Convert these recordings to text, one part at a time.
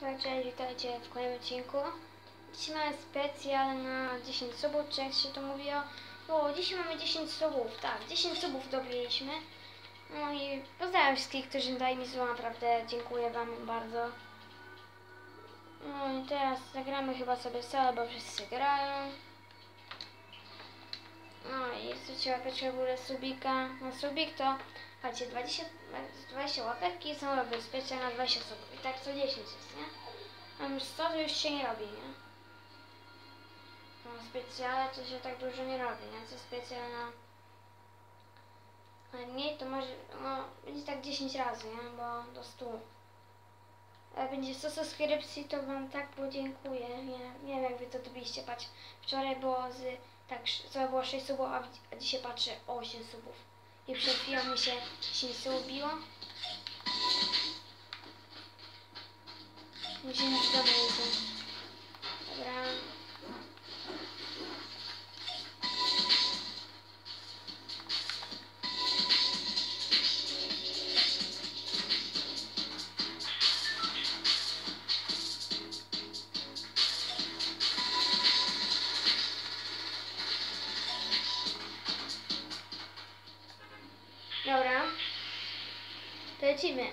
Cześć, witajcie w kolejnym odcinku. Dzisiaj mamy specjal na 10 subów, czy jak się to mówiło. O, dzisiaj mamy 10 subów, tak, 10 subów dobiliśmy. No i pozdrawiam wszystkich, którzy dali mi słowa, naprawdę dziękuję wam bardzo. No i teraz zagramy chyba sobie solo, bo wszyscy grają. No i zwróćcie łapeczkę w górę subika. Na subik to, patrzcie, 20, 20 łapek i są specjal na 20 subów. I tak co 10 jest, nie? Mam już 100, to już się nie robi, nie? No specjale to się tak dużo nie robi, nie? Co specjal na... Ale mniej to może, no, będzie tak 10 razy, nie? Bo do 100. Jak będzie 100 subskrypcji, to wam tak podziękuję. Nie, nie wiem, jak wy to dobiliście, patrz. Wczoraj było z, tak, co było 6 subów, a dzisiaj patrzę 8 subów. I przed chwilą mi się 10 subów biło. Musimy domu. Dobra. Dobra. Lecimy.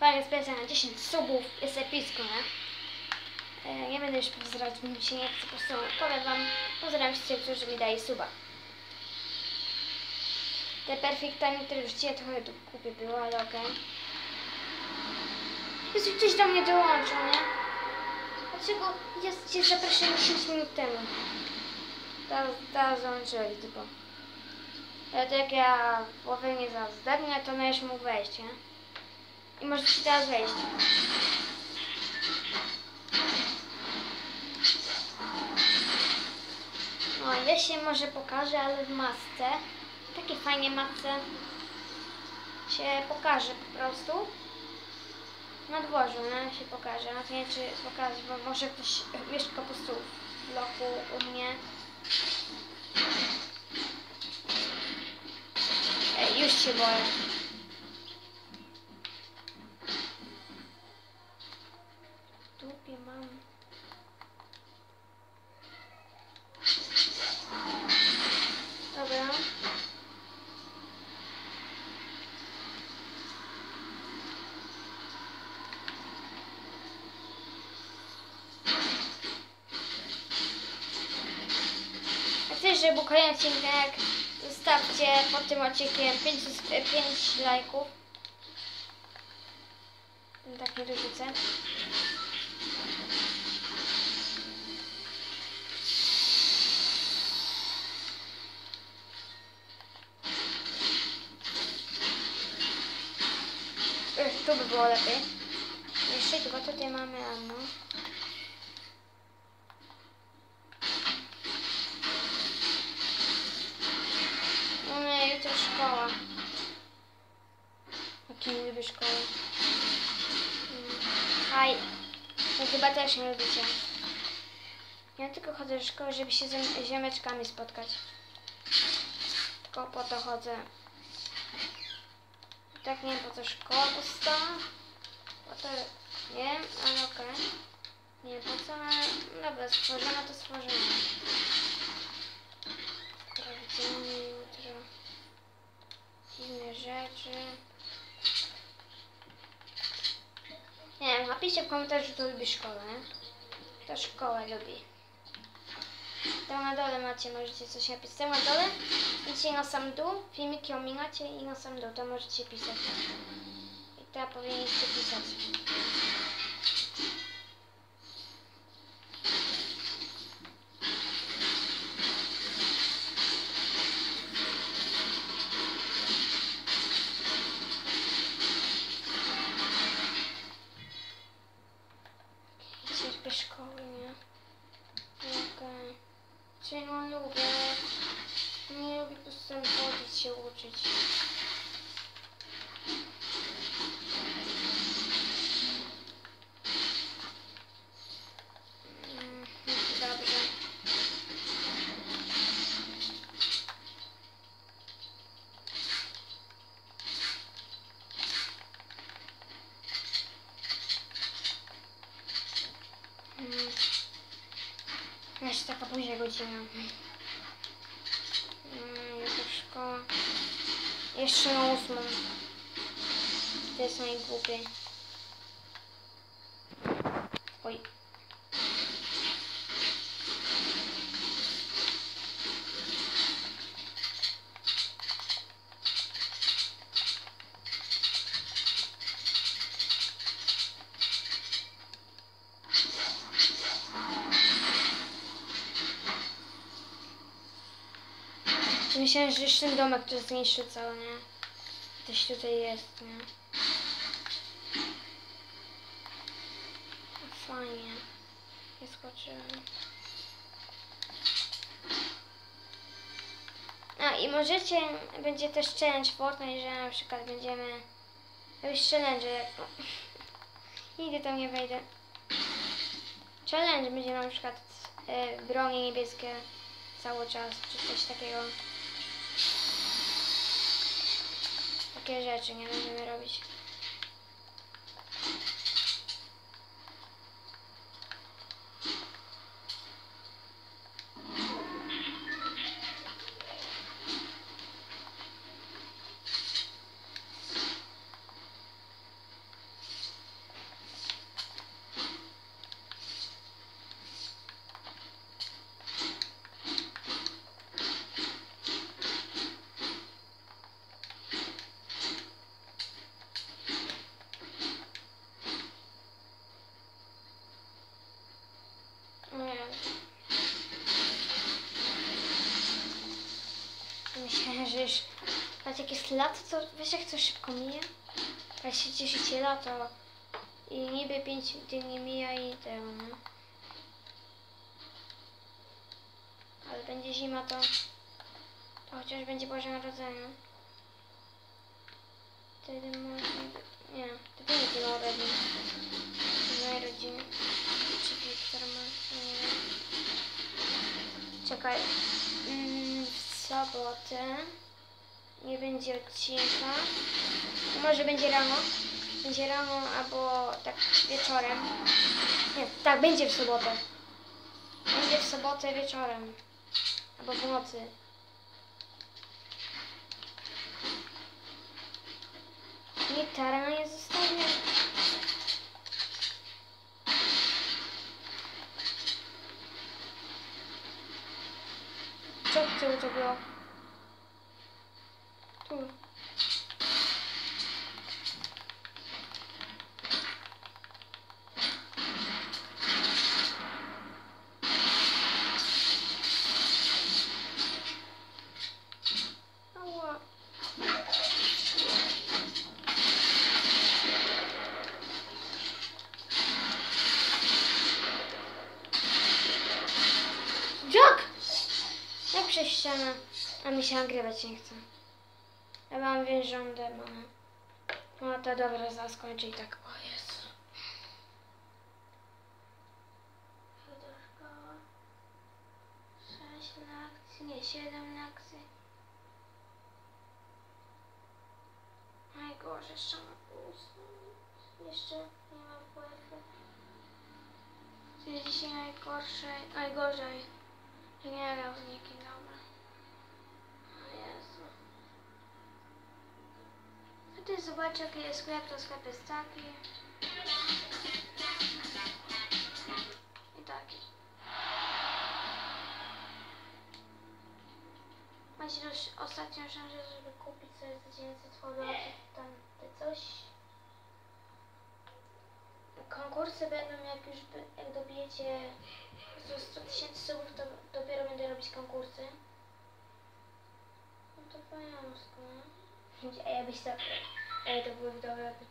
Fajny specjal na 10 subów. Jest epicko, nie? Nie będę już pozdrawiać, mi się nie chce, po prostu powiem wam, pozdrawiam wszystkich, którzy mi dali suba. Te perfect time, które dzisiaj trochę tu kupy było, ale okej. Jezu, ktoś do mnie dołączył, nie? Dlaczego jest cię zaproszenie 10 minut temu? Teraz, teraz dołączyłeś tylko. Ale to jak ja w połowie nie zdebnę, to będziesz mógł wejść, nie? I możesz teraz wejść. No, ja się może pokażę, ale w masce. Takie fajnie masce się pokaże po prostu. Na dworzu, no, się pokaże. No to nie czy pokaże, bo może ktoś mieszka po prostu w bloku u mnie. Ej, już się boję. Żeby był kolejny odcinek, zostawcie pod tym odcinkiem 5, 5 lajków. Tak nie dorzucę. Tu by było lepiej. Jeszcze tylko tutaj mamy ammo. No nie, jutro szkoła. Jakie nie lubię szkoły. Mm. Haj. No chyba też nie lubicie. Ja tylko chodzę do szkoły, żeby się z ziomeczkami spotkać. Tylko po to chodzę. Tak nie wiem po co szkoła powstała. Po to nie wiem, ale okej. Nie wiem po co, ale dobra, stworzona to stworzona. Sprawdzimy jutro inne rzeczy. Nie wiem, napiszcie w komentarzu, kto lubi szkołę. Kto szkołę lubi. Tam na dole macie, możecie coś napisać. Tam na dole idźcie na sam dół, filmiki ominacie i na sam dół, to możecie pisać. I teraz powinniście pisać. Mm, jutro szkoła. Jeszcze na ósmą. To jest najgłupiej. Oj. Myślałem, że już ten domek to zniszczy cały, nie? Coś tutaj jest, nie? Fajnie. Nie skoczyłem. A i możecie, będzie też challenge Fortnite, że na przykład będziemy robić challenge, jak. Nigdy tam nie wejdę. Challenge będzie na przykład e, bronie niebieskie cały czas, czy coś takiego. Takie rzeczy nie będziemy robić. O Jezu. Myślałem, że już patrz jak jest lato, to wiesz jak to szybko mija? Jak się cieszycie lato i niby pięć dni mija i tego, nie? Ale będzie zima, to, to chociaż będzie Boże Narodzenie. Wtedy może... Nie, nikt nie ma urodzin. Mojej rodzinie. Czy Wiktor ma? Nie wiem. Czekaj. Mm, w sobotę nie będzie odcinka. Może będzie rano. Będzie rano albo tak wieczorem. Nie, tak, będzie w sobotę. Będzie w sobotę wieczorem. Albo w nocy. Gitara nie zostawię. Co w tyłu to było? Jak? Jak przez ścianę? A mi się nagrywać nie chce. Ja mam wierząc demona. No to dobra, zaskończę i tak. O Jezu. Do szkoły. Sześć lekcji, nie, siedem lekcji. Najgorzej, jeszcze mam ósmą. Jeszcze nie mam WF. To jest dzisiaj najgorsze, najgorzej. Nie grał z nikim, dobra. O Jezu. A ty zobacz jaki jest sklep, to sklep jest taki. I taki. Macie już ostatnią szansę, żeby kupić sobie za 900 hodowli tam coś. Konkursy będą jak już jak dobijecie do 100 tysięcy subów, to dopiero będę robić konkursy. No to fajowsko, nie? Ej, abyś tak... Ej, to były dobre, jakby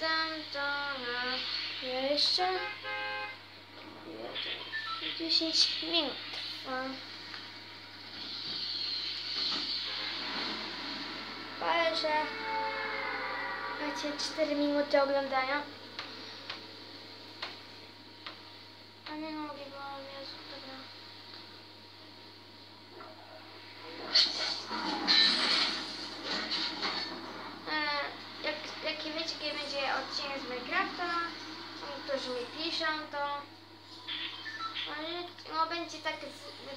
tam, to na jeszcze. Jeden, 10 minut. Ale że macie 4 minuty oglądania. A nie mogę, Jezu, dobra. E, jak, jaki wiecie, kiedy będzie odcinek z Minecrafta, są piszą, to no będzie tak,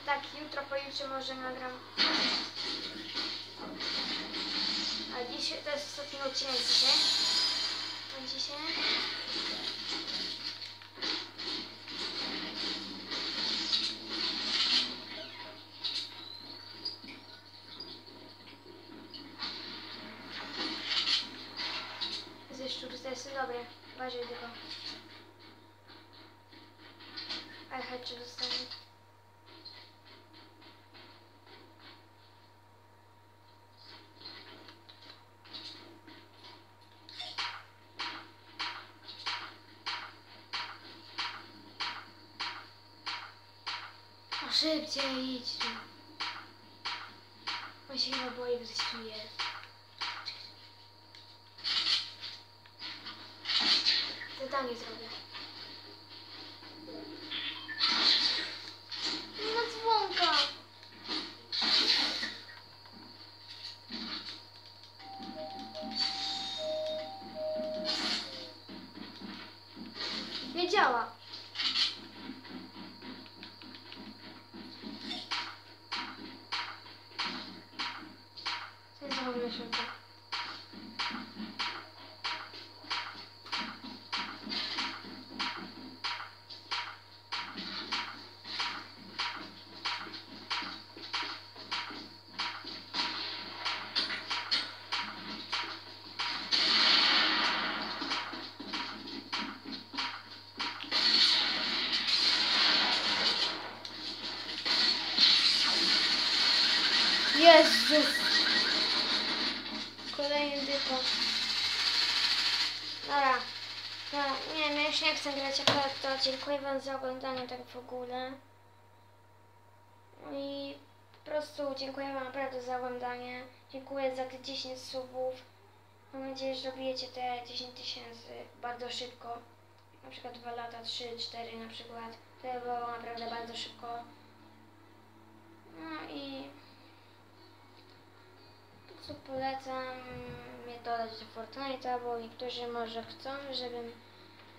tak jutro, pojutrze może nagram. A dzisiaj, to jest ostatni odcinek dzisiaj. Na dzisiaj. Jest dobre. Uważaj tylko. Ale chodź, czy dostanie. No szybciej idź tu. On się chyba boi, tu jest. Zadanie zrobię. Dzwonka. Nie działa. No już nie chcę grać akurat to. Dziękuję Wam za oglądanie tak w ogóle. No I po prostu dziękuję Wam naprawdę za oglądanie. Dziękuję za te 10 subów. Mam nadzieję, że dobijecie te 10 tysięcy bardzo szybko. Na przykład 2 lata, 3, 4 na przykład. To by było naprawdę bardzo szybko. No i po prostu polecam mnie dodać do Fortnite'a, bo niektórzy może chcą, żebym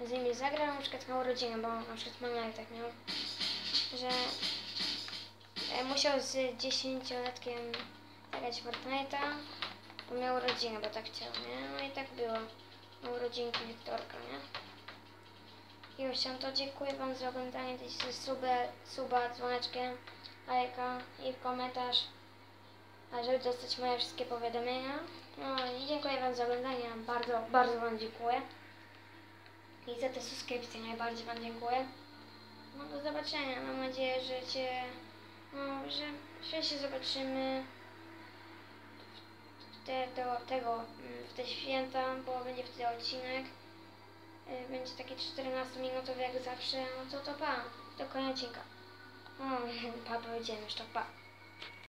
z nimi zagrał, na przykład na urodzinę, bo na przykład tak miał, że e, musiał z 10-latkiem zagrać Fortnite'a, bo miał urodzinę, bo tak chciał, nie? No i tak było. Na urodzinki Wiktorka, nie? I już chciałam to dziękuję Wam za oglądanie, dajcie subę, suba, dzwoneczkiem, lajka i komentarz, żeby dostać moje wszystkie powiadomienia. No i dziękuję Wam za oglądanie, bardzo, bardzo Wam dziękuję. I za te subskrypcje najbardziej Wam dziękuję. No do zobaczenia, mam nadzieję, że Cię, no, że, że się zobaczymy w te, do, tego, mm, w te święta, bo będzie wtedy odcinek. Y, Będzie taki 14-minutowy jak zawsze, no to to pa, do końca odcinka. O, pa powiedziałem już to pa.